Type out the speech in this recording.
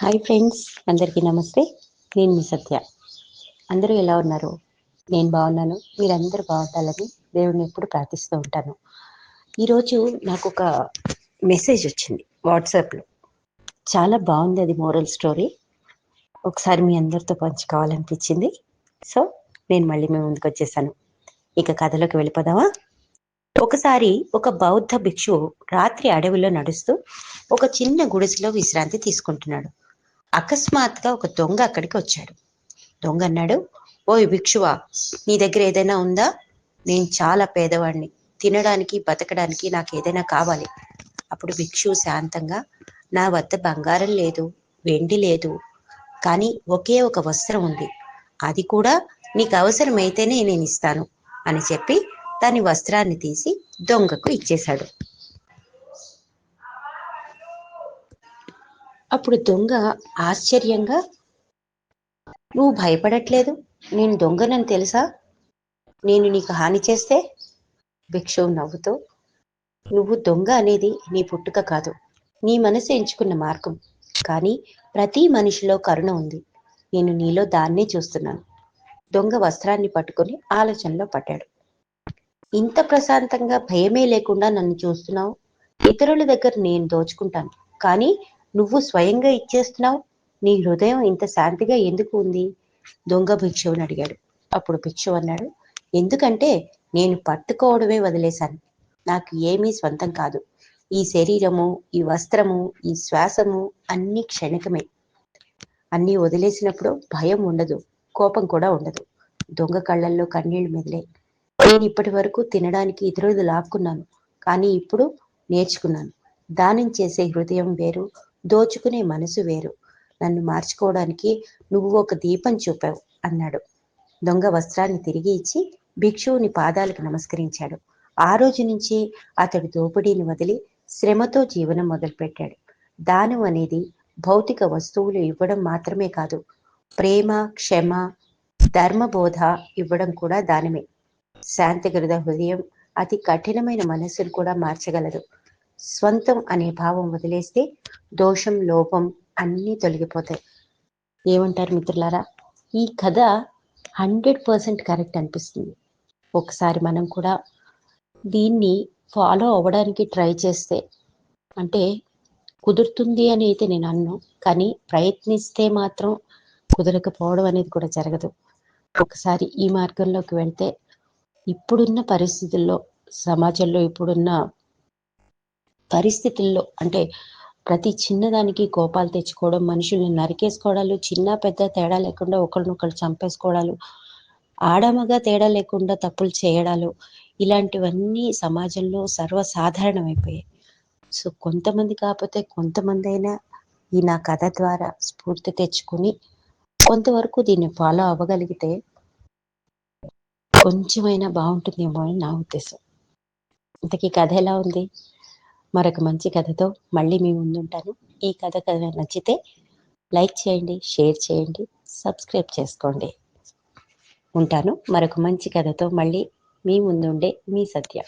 Hi friends అందరికీ నమస్తే. నేను మీ సత్య. అందరూ ఎలా ఉన్నారు? నేను బాగున్నాను. మీరందరూ బాగుండాలని దేవుడిని ఎప్పుడు ప్రార్థిస్తూ ఉంటాను. ఈరోజు నాకు ఒక మెసేజ్ వచ్చింది వాట్సాప్లో చాలా బాగుంది అది మోరల్ స్టోరీ ఒకసారి మీ అందరితో పంచుకోవాలనిపించింది. సో నేను మళ్ళీ మీ ముందుకు వచ్చేసాను. ఇక కథలోకి వెళ్ళిపోదామా? ఒకసారి ఒక బౌద్ధ భిక్షువు రాత్రి అడవిలో నడుస్తూ ఒక చిన్న గుడిసెలో విశ్రాంతి తీసుకుంటున్నాడు. అకస్మాత్తుగా ఒక దొంగ అక్కడికి వచ్చాడు. దొంగ అన్నాడు ఓయ్ భిక్షువా నీ దగ్గర ఏదైనా ఉందా? నేను చాలా పేదవాడిని. తినడానికి బతకడానికి నాకు ఏదైనా కావాలి. అప్పుడు భిక్షువు శాంతంగా నా వద్ద బంగారం లేదు వెండి లేదు కానీ ఒకే ఒక వస్త్రం ఉంది. అది కూడా నీకు అవసరమైతేనే నేను ఇస్తాను అని చెప్పి దాని వస్త్రాన్ని తీసి దొంగకు ఇచ్చేశాడు. అప్పుడు దొంగ ఆశ్చర్యంగా నువ్వు భయపడట్లేదు నేను దొంగనని తెలుసా? నేను నీకు హాని చేస్తే? భిక్షువు నవ్వుతూ నువ్వు దొంగ అనేది నీ పుట్టుక కాదు నీ మనసు ఎంచుకున్న మార్గం. కానీ ప్రతి మనిషిలో కరుణ ఉంది. నేను నీలో దాన్నే చూస్తున్నాను. దొంగ వస్త్రాన్ని పట్టుకొని ఆలోచనలో పడ్డాడు. ఇంత ప్రశాంతంగా భయమే లేకుండా నన్ను చూస్తున్నావు? ఇతరుల దగ్గర నేను దోచుకుంటాను. కానీ నువ్వు స్వయంగా ఇచ్చేస్తున్నావు? నీ హృదయం ఇంత శాంతిగా ఎందుకు ఉంది? దొంగ భిక్షువుని అడిగాడు. అప్పుడు భిక్షు అన్నాడు ఎందుకంటే నేను పట్టుకోవడమే వదిలేశాను. నాకు ఏమీ స్వంతం కాదు. ఈ శరీరము ఈ వస్త్రము ఈ శ్వాసము అన్ని క్షణికమే. అన్నీ వదిలేసినప్పుడు భయం ఉండదు కోపం కూడా ఉండదు. దొంగ కళ్ళల్లో కన్నీళ్ళు మెదిలే నేను ఇప్పటి వరకు తినడానికి ఇతరులు లాక్కున్నాను కానీ ఇప్పుడు నేర్చుకున్నాను. దానం చేసే హృదయం వేరు దోచుకునే మనసు వేరు. నన్ను మార్చుకోవడానికి నువ్వు ఒక దీపం చూపావు అన్నాడు. దొంగ వస్త్రాన్ని తిరిగి ఇచ్చి భిక్షువుని పాదాలకు నమస్కరించాడు. ఆ రోజు నుంచి అతడు దోపిడీని వదిలి శ్రమతో జీవనం మొదలుపెట్టాడు. దానం అనేది భౌతిక వస్తువులు ఇవ్వడం మాత్రమే కాదు ప్రేమ క్షమ ధర్మబోధ ఇవ్వడం కూడా దానమే. శాంతిగృద హృదయం అతి కఠినమైన మనస్సును కూడా మార్చగలదు. స్వంతం అనే భావం వదిలేస్తే దోషం లోపం అన్నీ తొలగిపోతాయి. ఏమంటారు మిత్రులారా? ఈ కథ హండ్రెడ్ పర్సెంట్ కరెక్ట్ అనిపిస్తుంది. ఒకసారి మనం కూడా దీన్ని ఫాలో అవ్వడానికి ట్రై చేస్తే అంటే కుదురుతుంది అని అయితే నేను అన్ను కానీ ప్రయత్నిస్తే మాత్రం కుదరకపోవడం అనేది కూడా జరగదు. ఒకసారి ఈ మార్గంలోకి వెళ్తే ఇప్పుడున్న పరిస్థితుల్లో సమాజంలో ఇప్పుడున్న పరిస్థితుల్లో అంటే ప్రతి చిన్నదానికి కోపాలు తెచ్చుకోవడం మనుషుల్ని నరికేసుకోవడాలు చిన్న పెద్ద తేడా లేకుండా ఒకరినొకరు చంపేసుకోవడాలు ఆడమగా తేడా లేకుండా తప్పులు చేయడాలు ఇలాంటివన్నీ సమాజంలో సర్వసాధారణమైపోయాయి. సో కొంతమంది కాకపోతే కొంతమంది అయినా ఈ నా కథ ద్వారా స్ఫూర్తి తెచ్చుకుని కొంతవరకు దీన్ని ఫాలో అవ్వగలిగితే కొంచెమైనా బాగుంటుందేమో అని నా ఉద్దేశం. ఇంతకీ కథ ఎలా ఉంది? మరొక మంచి కథతో మళ్ళీ మీ ముందుంటాను. ఈ కథ కథ నచ్చితే లైక్ చేయండి షేర్ చేయండి సబ్స్క్రైబ్ చేసుకోండి. ఉంటాను. మరొక మంచి కథతో మళ్ళీ మీ ముందుండే మీ సత్య.